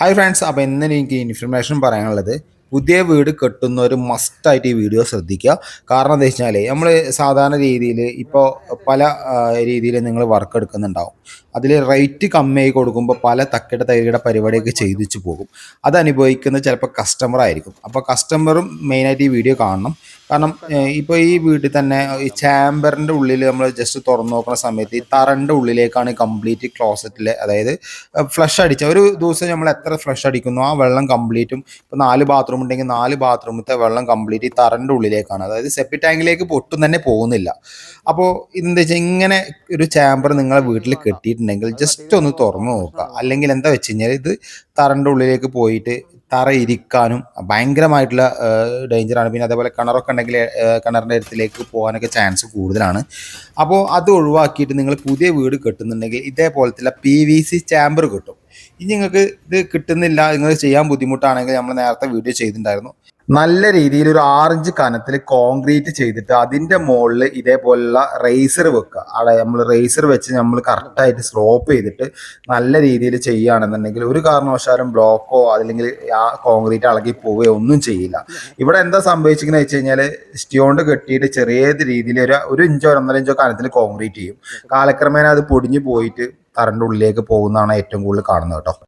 Hi friends അപ്പോൾ ഇന്ന് എനിക്ക് ഇൻഫർമേഷൻ പറയാനുള്ളത് പുതിയ വീട് കെട്ടുന്ന ഒരു മസ്റ്റായിട്ട് ഈ വീഡിയോ ശ്രദ്ധിക്കുക. കാരണം എന്താ വെച്ചാൽ നമ്മൾ സാധാരണ രീതിയിൽ ഇപ്പോൾ പല രീതിയിൽ നിങ്ങൾ വർക്ക് എടുക്കുന്നുണ്ടാവും. അതിൽ റേറ്റ് കമ്മിയായി കൊടുക്കുമ്പോൾ പല തക്കിട തൈയുടെ പരിപാടിയൊക്കെ ചെയ്തിച്ചു പോകും. അത് അനുഭവിക്കുന്ന ചിലപ്പോൾ കസ്റ്റമർ ആയിരിക്കും അപ്പോൾ കസ്റ്റമറും മെയിനായിട്ട് ഈ വീഡിയോ കാണണം. കാരണം ഇപ്പോൾ ഈ വീട്ടിൽ തന്നെ ഈ ചാമ്പറിന്റെ ഉള്ളിൽ നമ്മൾ ജസ്റ്റ് തുറന്നു നോക്കുന്ന സമയത്ത് ഈ തറന്റെ ഉള്ളിലേക്കാണ് കംപ്ലീറ്റ് ക്ലോസറ്റിൽ അതായത് ഫ്ലഷ് അടിച്ച ഒരു ദിവസം നമ്മൾ എത്ര ഫ്ലഷ് അടിക്കുന്നു ആ വെള്ളം കംപ്ലീറ്റും ഇപ്പോൾ നാല് ബാത്റൂം ഉണ്ടെങ്കിൽ നാല് ബാത്റൂമത്തെ വെള്ളം കംപ്ലീറ്റ് ഈ തറന്റെ ഉള്ളിലേക്കാണ് അതായത് സെപ്പി ടാങ്കിലേക്ക് ഒട്ടും തന്നെ പോകുന്നില്ല. അപ്പോൾ ഇതെന്താ വെച്ചാൽ ഇങ്ങനെ ഒരു ചാമ്പർ നിങ്ങളെ വീട്ടിൽ കെട്ടിയിട്ടുണ്ടെങ്കിൽ ജസ്റ്റ് ഒന്ന് തുറന്നു നോക്കുക. അല്ലെങ്കിൽ എന്താ വെച്ച് കഴിഞ്ഞാൽ ഇത് തറന്റെ ഉള്ളിലേക്ക് പോയിട്ട് തറ ഇരിക്കാനും ഭയങ്കരമായിട്ടുള്ള ഡേഞ്ചറാണ്. പിന്നെ അതേപോലെ കിണറൊക്കെ ഉണ്ടെങ്കിൽ കിണറിന്റെ അടുത്തിലേക്ക് പോകാനൊക്കെ ചാൻസ് കൂടുതലാണ്. അപ്പോൾ അത് ഒഴിവാക്കിയിട്ട് നിങ്ങൾ പുതിയ വീട് കെട്ടുന്നുണ്ടെങ്കിൽ ഇതേപോലത്തെ പി വി സി ചാമ്പർ കിട്ടും. ഇനി നിങ്ങൾക്ക് ഇത് കിട്ടുന്നില്ല നിങ്ങൾ ചെയ്യാൻ ബുദ്ധിമുട്ടാണെങ്കിൽ നമ്മൾ നേരത്തെ വീഡിയോ ചെയ്തിട്ടുണ്ടായിരുന്നു. നല്ല രീതിയിൽ ഒരു ആറിഞ്ച് കനത്തിൽ കോൺക്രീറ്റ് ചെയ്തിട്ട് അതിന്റെ മുകളിൽ ഇതേപോലുള്ള റേസർ വെക്കുക. അവിടെ നമ്മൾ റേസർ വെച്ച് നമ്മൾ കറക്റ്റായിട്ട് സ്ലോപ്പ് ചെയ്തിട്ട് നല്ല രീതിയിൽ ചെയ്യുകയാണെന്നുണ്ടെങ്കിൽ ഒരു കാരണവശാലും ബ്ലോക്കോ അല്ലെങ്കിൽ ആ കോൺക്രീറ്റ് ഇളകി പോവുകയോ ഒന്നും ചെയ്യില്ല. ഇവിടെ എന്താ സംഭവിച്ചിരിക്കുന്നത് വെച്ച് കഴിഞ്ഞാൽ സ്റ്റിയോണ്ട് കെട്ടിയിട്ട് ചെറിയ രീതിയിൽ ഒരു ഒരു ഇഞ്ചോ ഒന്നര ഇഞ്ചോ കനത്തിൽ കോൺക്രീറ്റ് ചെയ്യും. കാലക്രമേണ അത് പൊടിഞ്ഞു പോയിട്ട് തറന്റെ ഉള്ളിലേക്ക് പോകുന്നതാണ് ഏറ്റവും കൂടുതൽ കാണുന്നത് കേട്ടോ.